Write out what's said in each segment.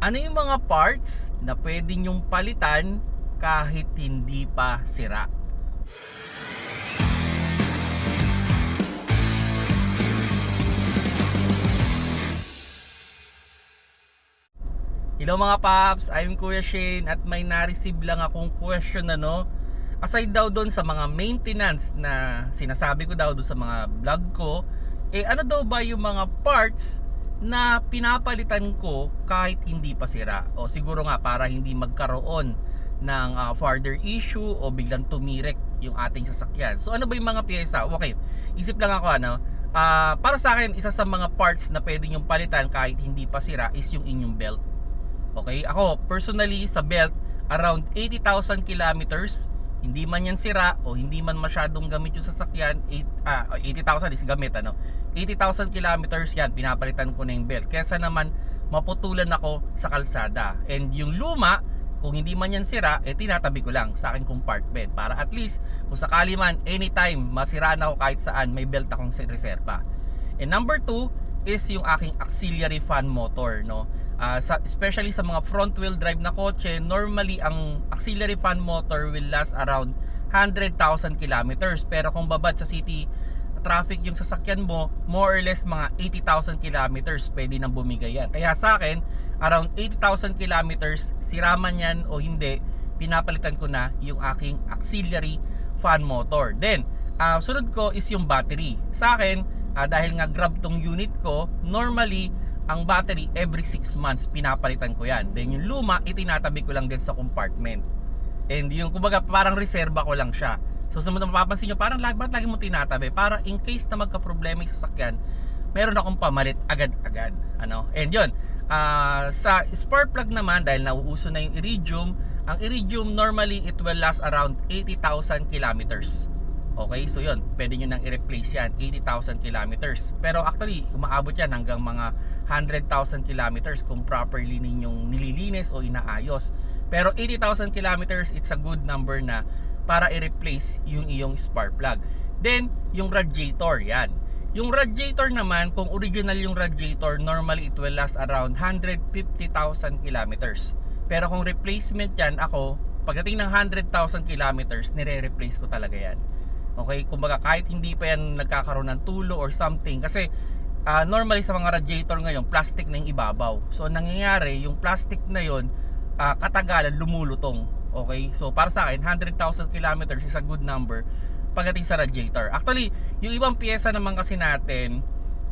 Ano yung mga parts na pwede nyong palitan kahit hindi pa sira? Hello mga paps, I'm Kuya Shane at may na-receive lang akong question na no. Aside daw doon sa mga maintenance na sinasabi ko daw doon sa mga vlog ko, eh ano daw ba yung mga parts na pinapalitan ko kahit hindi pa sira? O siguro nga para hindi magkaroon ng ah, further issue o biglang tumirek yung ating sasakyan. So ano ba yung mga pyesa? Okay, isip lang ako ano. Ah, para sa akin, isa sa mga parts na pwede nyong palitan kahit hindi pa sira is yung inyong belt. Okay, ako personally sa belt around 80,000 kilometers hindi man yan sira o hindi man masyadong gamit yung sasakyan eight- ah, 80,000 is gamit ano? 80,000 kilometers yan pinapalitan ko na yung belt. Kesa naman maputulan ako sa kalsada. And yung luma kung hindi man yan sira eh tinatabi ko lang sa aking compartment para at least kung sakali man anytime masiraan ako kahit saan may belt akong reserva and number two is yung aking auxiliary fan motor no Ah, sa, especially sa mga front wheel drive na kotse normally ang auxiliary fan motor will last around 100,000 kilometers. Pero kung babad sa city traffic yung sasakyan mo more or less mga 80,000 kilometers pwede nang bumigay yan. Kaya sa akin around 80,000 kilometers sira man yan o hindi pinapalitan ko na yung aking auxiliary fan motor. Then ah, sunod ko is yung battery. Sa akin ah, dahil nga grab tong unit ko normally ang battery every 6 months pinapalitan ko yan. Then yung luma itinatabi ko lang din sa compartment. And yung kumbaga parang reserva ko lang siya. So sa mga mapapansin nyo parang lag, ba't lagi mo tinatabi? Para in case na magka-problema yung sasakyan meron akong pamalit agad-agad ano? And yun ah, sa spark plug naman dahil nauuso na yung iridium ang iridium normally it will last around 80,000 kilometers Okay, so yun, pwede nyo nang i-replace yan, 80,000 kilometers. Pero actually, umaabot yan hanggang mga 100,000 kilometers kung properly ninyong nililinis o inaayos. Pero 80,000 kilometers, it's a good number na para i-replace yung iyong spark plug. Then, yung radiator, yan. Yung radiator naman, kung original yung radiator, normally it will last around 150,000 kilometers. Pero kung replacement yan, ako, pagdating ng 100,000 kilometers, nire-replace ko talaga yan. Okay, kumbaga kahit hindi pa yan nagkakaroon ng tulo or something kasi ah, normally sa mga radiator ngayon plastic na yung ibabaw. So ang nangyayari, yung plastic na yon ah, katagalan lumulutong. Okay? So para sa akin 100,000 kilometers is a good number pagdating sa radiator. Actually, yung ibang piyesa naman kasi natin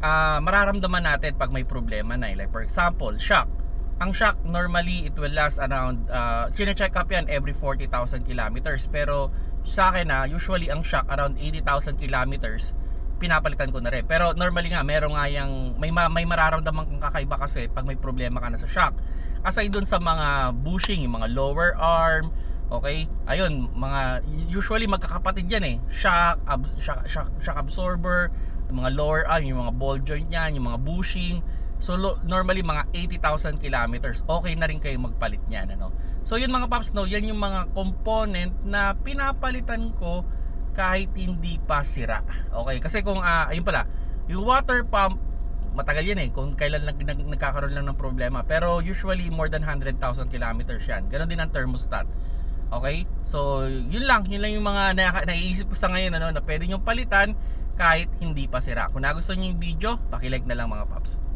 ah, mararamdaman natin pag may problema na. eh. Like for example, shock. Ang shock normally it will last around uh, check up yan every 40,000 kilometers pero sa akin na usually ang shock around 80,000 kilometers pinapalitan ko na rin. Pero normally nga meron nga yung may ma- may mararamdaman kang kakaiba kasi pag may problema ka na sa shock. Aside dun sa mga bushing, yung mga lower arm, okay? Ayun, mga usually magkakapatid yan eh. Shock, ab- shock, shock, shock absorber, yung mga lower arm, yung mga ball joint yan, yung mga bushing. So lo- normally mga 80,000 kilometers, okay na rin kayo magpalit niyan ano. So yun mga paps no, yan yung mga component na pinapalitan ko kahit hindi pa sira. Okay, kasi kung ah, ayun pala, yung water pump matagal yan eh kung kailan nag, nag, nagkakaroon lang ng problema. Pero usually more than 100,000 kilometers yan. Ganon din ang thermostat. Okay? So yun lang. Yun lang yung mga na, naiisip ko sa ngayon ano, na pwede nyo palitan kahit hindi pa sira. Kung nagustuhan nyo yung video pakilike na lang mga paps